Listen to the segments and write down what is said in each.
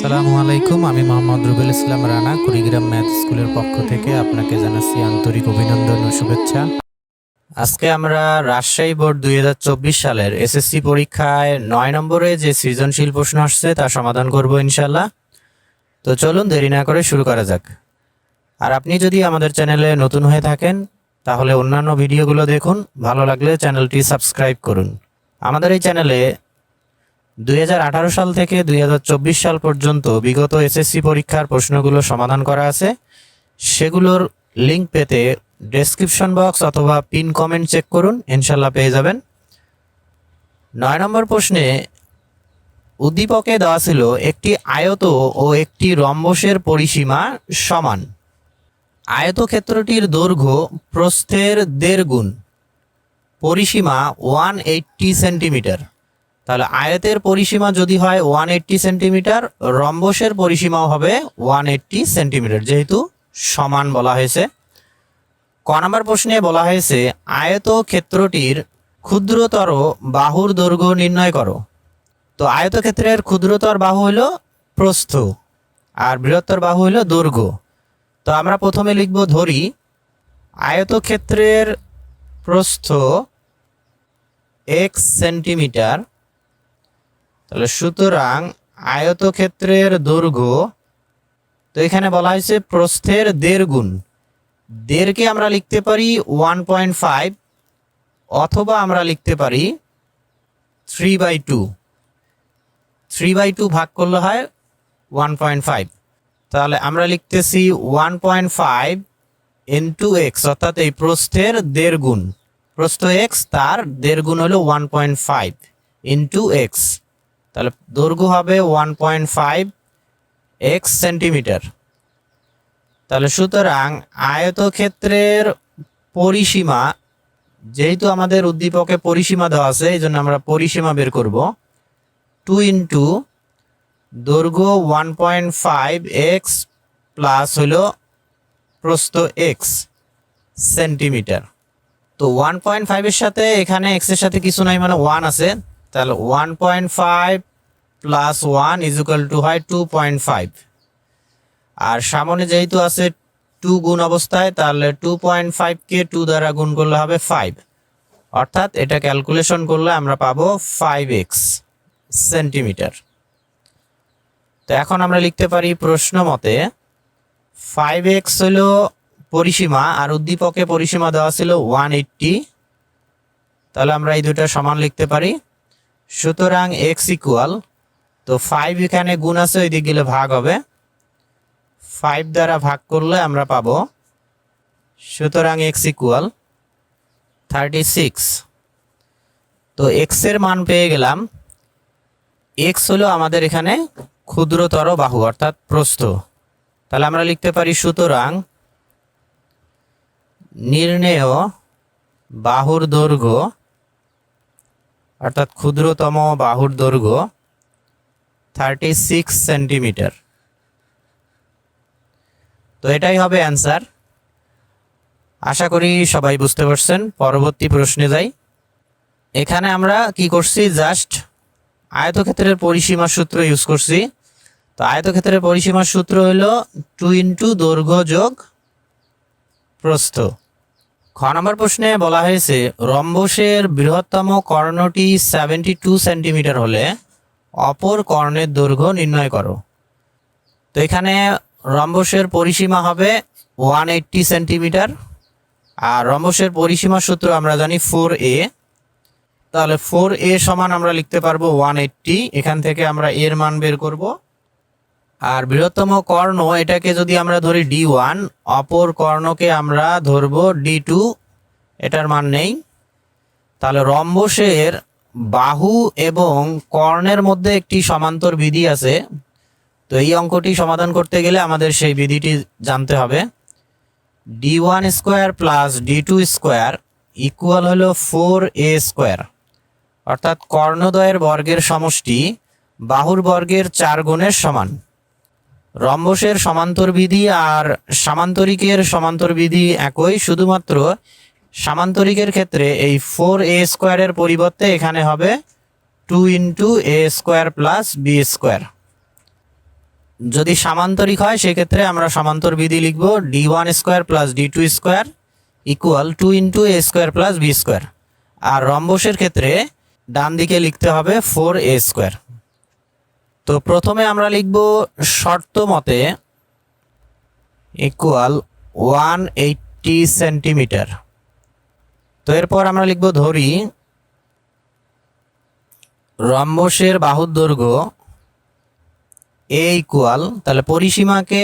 আসসালামু আলাইকুম, আমি মোহাম্মদ রুবেল ইসলাম রানা, কুড়িগ্রাম ম্যাথ স্কুলের পক্ষ থেকে আপনাকে জানাচ্ছি আন্তরিক অভিনন্দন ও শুভেচ্ছা। আজকে আমরা রাজশাহী বোর্ড দুই চব্বিশ সালের এসএসসি পরীক্ষায় নয় নম্বরে যে সৃজনশীল প্রশ্ন আসছে তা সমাধান করব ইনশাল্লাহ তো চলুন দেরি না করে শুরু করা যাক। আর আপনি যদি আমাদের চ্যানেলে নতুন হয়ে থাকেন, তাহলে অন্যান্য ভিডিওগুলো দেখুন, ভালো লাগলে চ্যানেলটি সাবস্ক্রাইব করুন। আমাদের এই চ্যানেলে দুই হাজার আঠারো সাল থেকে দুই হাজার চব্বিশ সাল পর্যন্ত বিগত এসএসসি পরীক্ষার প্রশ্নগুলো সমাধান করা আছে। সেগুলোর লিংক পেতে ডেসক্রিপশন বক্স অথবা পিন কমেন্ট চেক করুন ইনশাল্লাহ পেয়ে যাবেন। নয় নম্বর প্রশ্নে উদ্দীপকে দেওয়া ছিল একটি আয়ত ও একটি রম্বসের পরিসীমা সমান। আয়তক্ষেত্রটির দৈর্ঘ্য প্রস্থের দেড় গুণ, পরিসীমা ওয়ান এইট্টি সেন্টিমিটার। তাহলে আয়তের পরিসীমা যদি হয় ওয়ান এইট্টি সেন্টিমিটার রম্বসের পরিসীমাও হবে ওয়ান এইট্টি সেন্টিমিটার যেহেতু সমান বলা হয়েছে। ক নম্বর প্রশ্নে বলা হয়েছে আয়ত ক্ষেত্রটির ক্ষুদ্রতর বাহুর দৈর্ঘ্য নির্ণয় করো। তো আয়তক্ষেত্রের ক্ষুদ্রতর বাহু হলো প্রস্থ, আর বৃহত্তর বাহু হলো দৈর্ঘ্য। তো আমরা প্রথমে লিখব ধরি, আয়তক্ষেত্রের প্রস্থ এক্স সেন্টিমিটার তাহলে সুতরাং আয়তক্ষেত্রের দৈর্ঘ্য, তো এখানে বলা হয়েছে প্রস্থের দেড় গুণ দেড়কে আমরা লিখতে পারি ওয়ান পয়েন্ট ফাইভ, অথবা আমরা লিখতে পারি three by two. Three by two ভাগ করলে হয় ওয়ান পয়েন্ট ফাইভ। তাহলে আমরা লিখতেছি one point five into x অর্থাৎ এই প্রস্থের দেড় গুণ প্রস্থ এক্স তার দেড় গুণ হলো one point five into x তাহলে দৈর্ঘ্য হবে one point five x centimetre তাহলে সুতরাং আয়তক্ষেত্রের পরিসীমা, যেহেতু আমাদের উদ্দীপকে পরিসীমা দেওয়া আছে, এই জন্য আমরা পরিসীমা বের করব। টু ইন্টু দৈর্ঘ্য one point five x plus হলো প্রস্থ এক্স সেন্টিমিটার তো ওয়ান পয়েন্ট ফাইভের সাথে এখানে এক্সের সাথে কিছু নাই মানে ওয়ান আছে। তাহলে one point five plus one is equal to হয় টু পয়েন্ট ফাইভ আর সামনে যেহেতু আছে টু গুণ অবস্থায়, তাহলে টু পয়েন্ট ফাইভকে টু দ্বারা গুণ করলে হবে ফাইভ অর্থাৎ এটা ক্যালকুলেশন করলে আমরা পাবো ফাইভ এক্স সেন্টিমিটার তো এখন আমরা লিখতে পারি প্রশ্ন মতে ফাইভ এক্স হলো পরিসীমা, আর উদ্দীপকে পরিসীমা দেওয়া ছিল ওয়ান এইট্টি তাহলে আমরা এই দুটো সমান লিখতে পারি সুতরাং এক্স ইকুয়াল তো ফাইভ এখানে গুণ আছে, ওই দিক গেলে ভাগ হবে। ফাইভ দ্বারা ভাগ করলে আমরা পাব, সুতরাং এক্স ইকুয়াল থার্টি সিক্স তো এক্সের মান পেয়ে গেলাম। এক্স হলো আমাদের এখানে ক্ষুদ্রতর বাহু, অর্থাৎ প্রস্থ। তাহলে আমরা লিখতে পারি সুতরাং নির্ণেয় বাহুর দৈর্ঘ্য অর্থাৎ ক্ষুদ্রতম বাহুর দৈর্ঘ্য থার্টি সিক্স সেন্টিমিটার তো এটাই হবে অ্যান্সার আশা করি সবাই বুঝতে পারছেন। পরবর্তী প্রশ্নে যাই। এখানে আমরা কি করছি? জাস্ট আয়তক্ষেত্রের পরিসীমা সূত্র ইউজ করছি। তো আয়তক্ষেত্রের পরিসীমার সূত্র হলো টু ইন্টু দৈর্ঘ্য যোগ প্রস্থ। খ নম্বর প্রশ্নে বলা হয়েছে, রম্বসের বৃহত্তম কর্ণটি সেভেন্টি টু সেন্টিমিটার হলে অপর কর্ণের দৈর্ঘ্য নির্ণয় করো। তো এখানে রম্বসের পরিসীমা হবে ওয়ান এইট্টি সেন্টিমিটার আর রম্বসের পরিসীমা সূত্র আমরা জানি ফোর এ তাহলে ফোর এ সমান আমরা লিখতে পারব ওয়ান এইট্টি এখান থেকে আমরা এর মান বের করব। আর বৃহত্তম কর্ণ এটাকে যদি আমরা ধরি ডি ওয়ান অপর কর্ণকে আমরা ধরবো ডি টু এটার মান নেই। তাহলে রম্বসের বাহু এবং কর্ণের মধ্যে একটি সমান্তর বিধি আছে। তো এই অঙ্কটি সমাধান করতে গেলে আমাদের সেই বিধিটি জানতে হবে। D one square plus D two square equal হলো ফোর এ স্কোয়ার অর্থাৎ কর্ণদ্বয়ের বর্গের সমষ্টি বাহুর বর্গের চার গুণের সমান। রম্বসের সমান্তর বিধি আর সামান্তরিকের সমান্তর বিধি একই, শুধুমাত্র সামান্তরিকের ক্ষেত্রে এই ফোর এ স্কোয়ারের পরিবর্তে এখানে হবে two into A square plus B square. যদি সামান্তরিক হয়, সেক্ষেত্রে আমরা সমান্তর বিধি লিখব D one square plus D two square equal two into A square plus B square. আর রম্বসের ক্ষেত্রে ডান দিকে লিখতে হবে ফোর এ স্কোয়ার। তো প্রথমে আমরা লিখব শর্ত মতে ইকুয়াল ওয়ান এইটটি সেন্টিমিটার তো এরপর আমরা লিখব ধরি, রম্বসের বাহুর দৈর্ঘ্য এ ইকুয়াল তাহলে পরিসীমাকে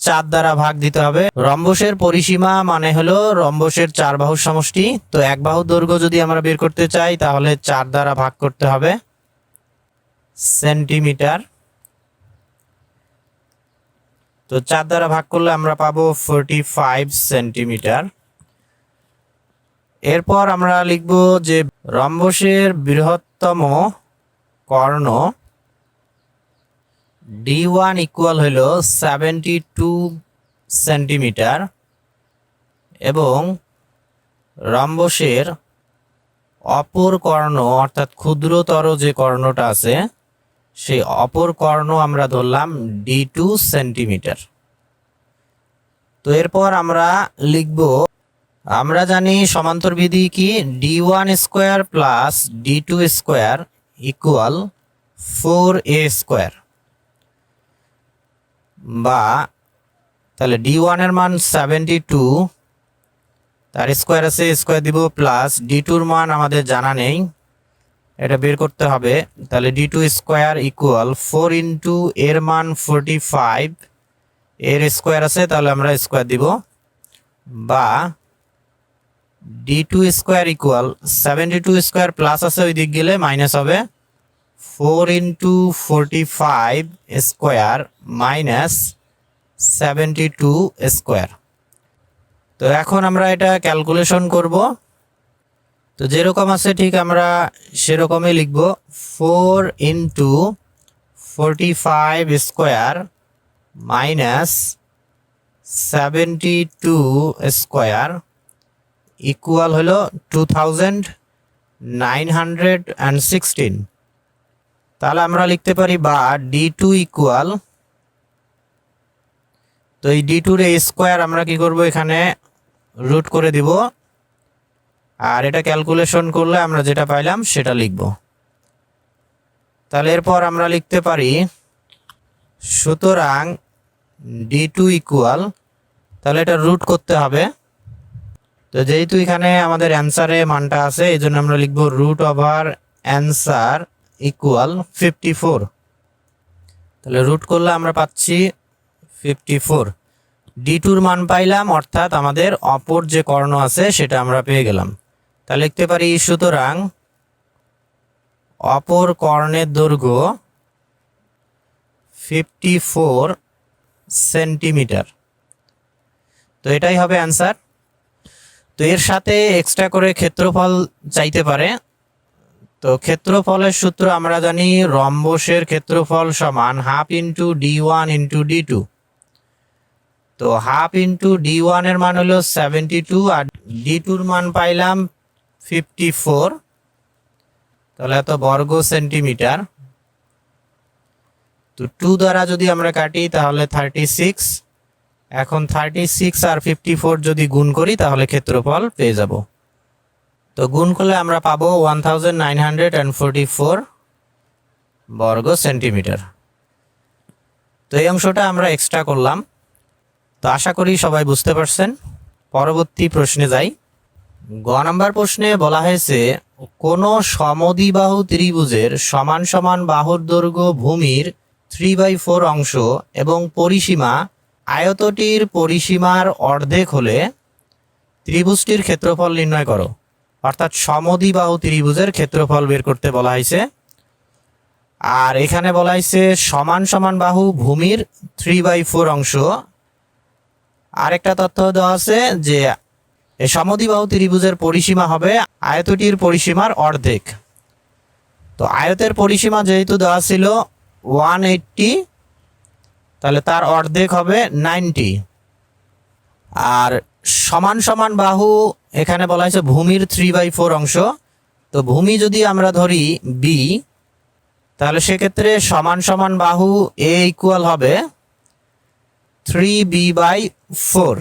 চার দ্বারা ভাগ দিতে হবে। রম্বসের পরিসীমা মানে হলো রম্বসের চার বাহুর সমষ্টি। তো এক বাহুর দৈর্ঘ্য যদি আমরা বের করতে চাই, তাহলে চার দ্বারা ভাগ করতে হবে। সেন্টিমিটার। তো চার দ্বারা ভাগ করলে আমরা পাবো ফোরটি ফাইভ সেন্টিমিটার। এরপর আমরা লিখব যে রম্বসের বৃহত্তম কর্ণ ডি ওয়ান ইকুয়াল হইল সেভেন্টি টু সেন্টিমিটার এবং রম্বসের অপর কর্ণ অর্থাৎ ক্ষুদ্রতর যে কর্ণটা আছে সেই অপর কর্ণ আমরা ধরলাম ডি টু সেন্টিমিটার তো এরপর আমরা লিখব, আমরা জানি সমান্তর বিধি কি? D one square plus D two square equal four A square বা তাহলে ডি ওয়ানের মান সেভেন্টি টু তার স্কোয়ার আছে স্কোয়ার দিব প্লাস ডি টুর মান আমাদের জানা নেই। এটা বের করতে হবে। তাহলে D two square equal four into এর মান ফোরটি ফাইভ এর স্কোয়ার আছে, তাহলে আমরা স্কোয়ার দিব। বা D two square equal seventy two square plus আছে ওই দিক গেলে মাইনাস হবে four into forty five square minus seventy two square তো এখন আমরা এটা ক্যালকুলেশন করব। তো যেরকম আছে, ঠিক আমরা সেরকমই লিখব। Four into forty five square minus seventy two square equal হলো two thousand nine hundred and sixteen. তাহলে আমরা লিখতে পারি বা ডি টু ইকুয়াল, তো এই ডি টুর স্কোয়ার আমরা কি করব এখানে রুট করে দিব আর এটা ক্যালকুলেশন করলে আমরা যেটা পাইলাম, সেটা লিখব। তাহলে এরপর আমরা লিখতে পারি, সুতরাং ডি টু ইকুয়াল তাহলে এটা রুট করতে হবে। তো যেহেতু এখানে আমাদের অ্যান্সারে মানটা আছে, এই জন্য আমরা লিখব root over answer equal fifty four তাহলে রুট করলে আমরা পাচ্ছি ফিফটি ফোর ডি টুর মান পাইলাম, অর্থাৎ আমাদের অপর যে কর্ণ আছে, সেটা আমরা পেয়ে গেলাম। তাহলে লিখতে পারি, সুতরাং অপর কর্ণের দৈর্ঘ্য ফিফটি ফোর সেন্টিমিটার তো এটাই হবে অ্যান্সার তো এর সাথে এক্সট্রা করে ক্ষেত্রফল চাইতে পারে। তো ক্ষেত্রফলের সূত্র আমরা জানি, রম্বসের ক্ষেত্রফল সমান half into D one into D two তো হাফ ইন্টু ডি ওয়ানের মান হলো সেভেন্টি টু আর ডি টুর মান পাইলাম ফিফটি ফোর, তাহলে এত বর্গ সেন্টিমিটার। তো টু দ্বারা যদি আমরা কাটি, তাহলে থার্টি সিক্স এখন থার্টি সিক্স আর ফিফটি ফোর যদি গুণ করি, তাহলে ক্ষেত্রফল পেয়ে যাব। তো গুণ করলে আমরা পাবো one thousand nine hundred and forty four বর্গ সেন্টিমিটার। তো এই অংশটা আমরা এক্সট্রা করলাম। তো আশা করি সবাই বুঝতে পারছেন। পরবর্তী প্রশ্নে যাই। গ নাম্বার প্রশ্নে বলা হয়েছে, কোনো সমদ্বিবাহু ত্রিভুজের সমান সমান বাহুর দৈর্ঘ্য ভূমির থ্রি বাই ফোর অংশ এবং পরিসীমা আয়তটির পরিসীমার অর্ধেক হলে ত্রিভুজটির ক্ষেত্রফল নির্ণয় করো। অর্থাৎ সমদ্বিবাহু ত্রিভুজের ক্ষেত্রফল বের করতে বলা হয়েছে। আর এখানে বলা হয়েছে, সমান সমান বাহু ভূমির থ্রি বাই ফোর অংশ। আরেকটা তথ্য দেওয়া আছে যে এই সমদ্বিবাহু ত্রিভুজের পরিসীমা হবে আয়তটির পরিসীমার অর্ধেক। তো আয়তের পরিসীমা যেহেতু দেওয়া ছিল ওয়ান এইট্টি, তাহলে তার অর্ধেক হবে নাইনটি। আর সমান সমান বাহু এখানে বলা হয়েছে ভূমির থ্রি বাই ফোর অংশ। তো ভূমি যদি আমরা ধরি বি তাহলে সেক্ষেত্রে সমান সমান বাহু এ ইকুয়াল হবে থ্রি বি বাই ফোর।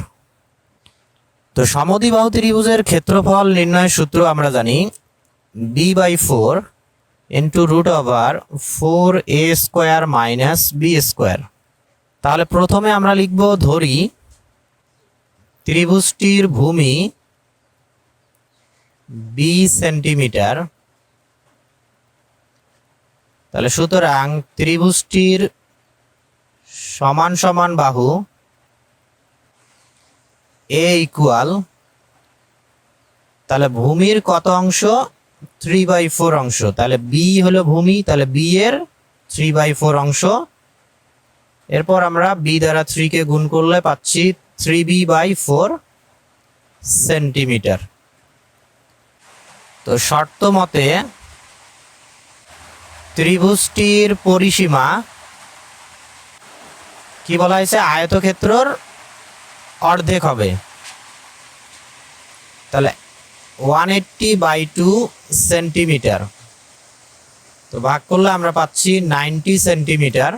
তো সমদ্বিবাহু ত্রিভুজের ক্ষেত্রফল নির্ণয়ের সূত্র আমরা জানি B by four into root over four A square minus B square তাহলে প্রথমে আমরা লিখব, ধরি ত্রিভুজটির ভূমি বি সেন্টিমিটার তাহলে সুতরাং ত্রিভুজটির সমান সমান বাহু এ ইকুয়াল তাহলে ভূমির কত অংশ? থ্রি বাই ফোর অংশ। তাহলে বি হলো ভূমি, তাহলে বি এর থ্রি বাই ফোর অংশ। এরপর আমরা বি দ্বারা থ্রিকে গুণ করলে পাচ্ছি three B by four centimetre তো শর্ত মতে ত্রিভুজটির পরিসীমা কি বলা হয়েছে? আয়তক্ষেত্রর অর্ধেক হবে। তাহলে one eighty by two centimetre তো ভাগ করলে আমরা পাচ্ছি নাইনটি সেন্টিমিটার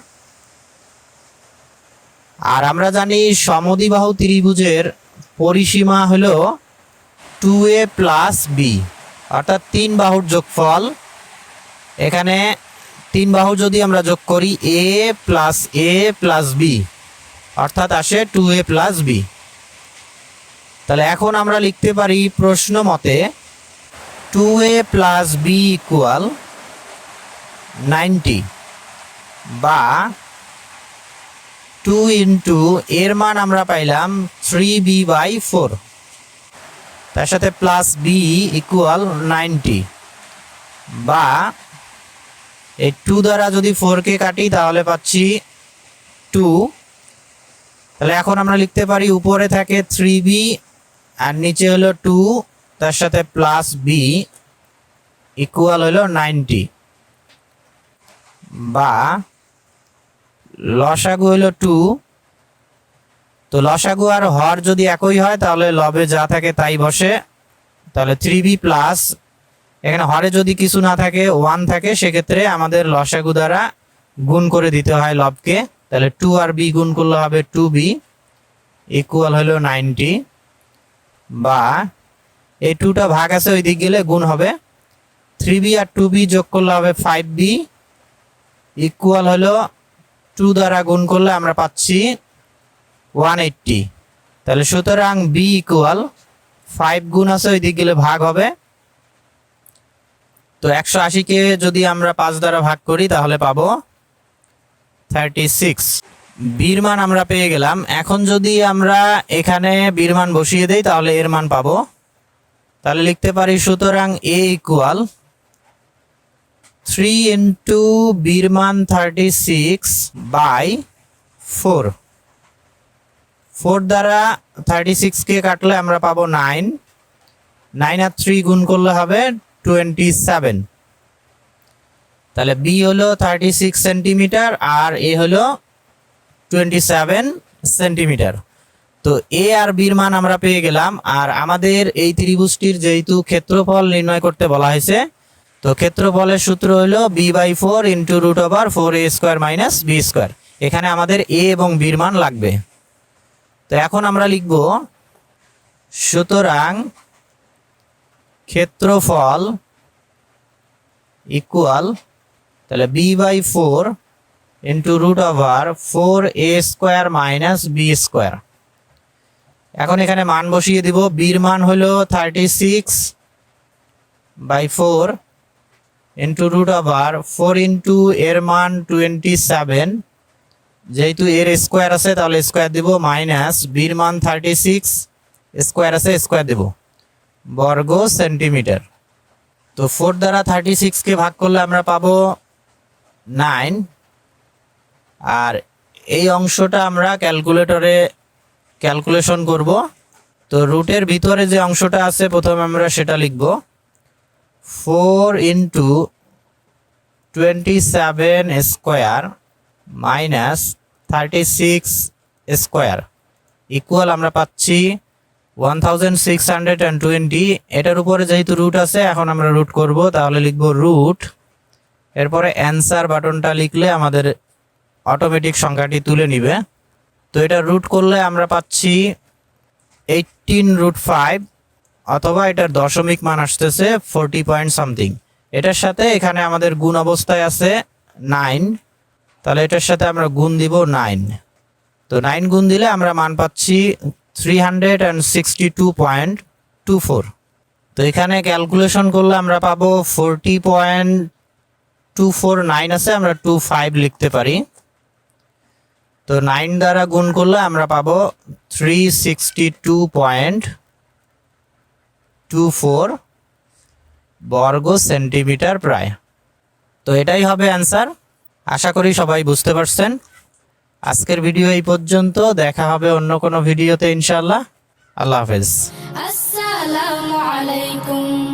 আর আমরা জানি সমদ্বিবাহু ত্রিভুজের পরিসীমা হলো টু এ প্লাস বি অর্থাৎ তিন বাহুর যোগফল। এখানে তিন বাহু যদি আমরা যোগ করি A plus A plus B অর্থাৎ আসে টু এ প্লাস বি তাহলে এখন আমরা লিখতে পারি প্রশ্ন মতে two A plus B equal ninety বা টু ইন্টু এর মান আমরা পাইলাম থ্রি বি বাই ফোর তার সাথে প্লাস বি ইকুয়াল নাইনটি বা এই টু দ্বারা যদি ফোরকে কাটি তাহলে পাচ্ছি টু তাহলে এখন আমরা লিখতে পারি, উপরে থাকে থ্রি বি আর নিচে হলো টু তার সাথে প্লাস বি ইকুয়াল হলো নাইনটি বা লসাগু হলো টু তো লসাগু আর হর যদি একই হয়, তাহলে লবে যা থাকে তাই বসে। তাহলে থ্রি বি প্লাস এখানে হরে যদি কিছু না থাকে ওয়ান থাকে, সেক্ষেত্রে আমাদের লসাগু দ্বারা গুণ করে দিতে হয় লবকে। তাহলে টু আর বি গুণ করলে হবে টু বি ইকুয়াল হলো নাইনটি বা এই টুটা ভাগ আছে ওই দিক গেলে গুণ হবে থ্রি বি আর টু বি যোগ করলে হবে ফাইভ বি ইকুয়াল হলো টু দ্বারা গুণ করলে আমরা পাচ্ছি ওয়ান এইট্টি তাহলে সুতরাং বি ইকুয়াল ফাইভ গুণ আছে ওই দিক গেলে ভাগ হবে। তো একশো আশিকে যদি আমরা পাঁচ দ্বারা ভাগ করি তাহলে পাবো থার্টি সিক্স বীরমান আমরা পেয়ে গেলাম। এখন যদি আমরা এখানে বীর মান বসিয়ে দেই, তাহলে এর মান পাবো। তাহলে লিখতে পারি সুতরাং এ ইকুয়াল থ্রি ইন্টু বীর মান thirty six by four four দ্বারা থার্টি সিক্সকে কাটলে আমরা পাবো নাইন নাইন আর থ্রি গুণ করলে হবে টোয়েন্টি সেভেন তাহলে বি হলো থার্টি সিক্স সেন্টিমিটার আর এ হলো টোয়েন্টি সেভেন সেন্টিমিটার তো এ আর বির মান আমরা পেয়ে গেলাম, আর আমাদের এই ত্রিভুজটির যেহেতু ক্ষেত্রফল নির্ণয় করতে বলা হয়েছে, তো ক্ষেত্রফলের সূত্র হলো B by four into root over four A square minus B square এখানে আমাদের এ এবং বির মান লাগবে। তো এখন আমরা লিখব, সুতরাং ক্ষেত্রফল ইকুয়াল তাহলে B by four into root over four A square minus B square এখন এখানে মান বসিয়ে দিব বির মান হলো thirty six by four into root over four into এর মান টোয়েন্টি সেভেন যেহেতু এর স্কোয়ার আছে, তাহলে স্কোয়ার দিব মাইনাস বির মান থার্টি সিক্স স্কোয়ার আছে স্কোয়ার দেব। বর্গ সেন্টিমিটার তো ফোর দ্বারা থার্টি সিক্সকে ভাগ করলে আমরা পাবো নাইন আর এই অংশটা আমরা ক্যালকুলেটরে ক্যালকুলেশন করব। তো রুটের ভিতরে যে অংশটা আছে, প্রথমে আমরা সেটা লিখব। Four into twenty seven square minus thirty six square equal আমরা পাচ্ছি one thousand six hundred and twenty এটার উপরে যেহেতু রুট আছে, এখন আমরা রুট করব, তাহলে লিখব রুট এরপরে অ্যান্সার বাটনটা লিখলে আমাদের অটোমেটিক সংখ্যাটি তুলে নিবে। তো এটা রুট করলে আমরা পাচ্ছি এইটিন রুট ফাইভ অথবা এটার দশমিক মান আসতেছে ফোরটি পয়েন্ট সামথিং এটার সাথে এখানে আমাদের গুণ অবস্থায় আছে নাইন তাহলে এটার সাথে আমরা গুণ দিব নাইন তো নাইন গুণ দিলে আমরা মান পাচ্ছি three hundred and sixty two point two four তো এখানে ক্যালকুলেশন করলে আমরা পাবো forty point two four nine আছে, আমরা টু ফাইভ লিখতে পারি। তো নাইন দ্বারা গুণ করলে আমরা পাবো three sixty two point two four বর্গ সেন্টিমিটার প্রায়। তো এটাই হবে অ্যান্সার আশা করি সবাই বুঝতে পারছেন। আজকের ভিডিও এই পর্যন্ত। দেখা হবে অন্য কোনো ভিডিওতে ইনশাল্লাহ আল্লাহ হাফেজ। আসসালামু আলাইকুম।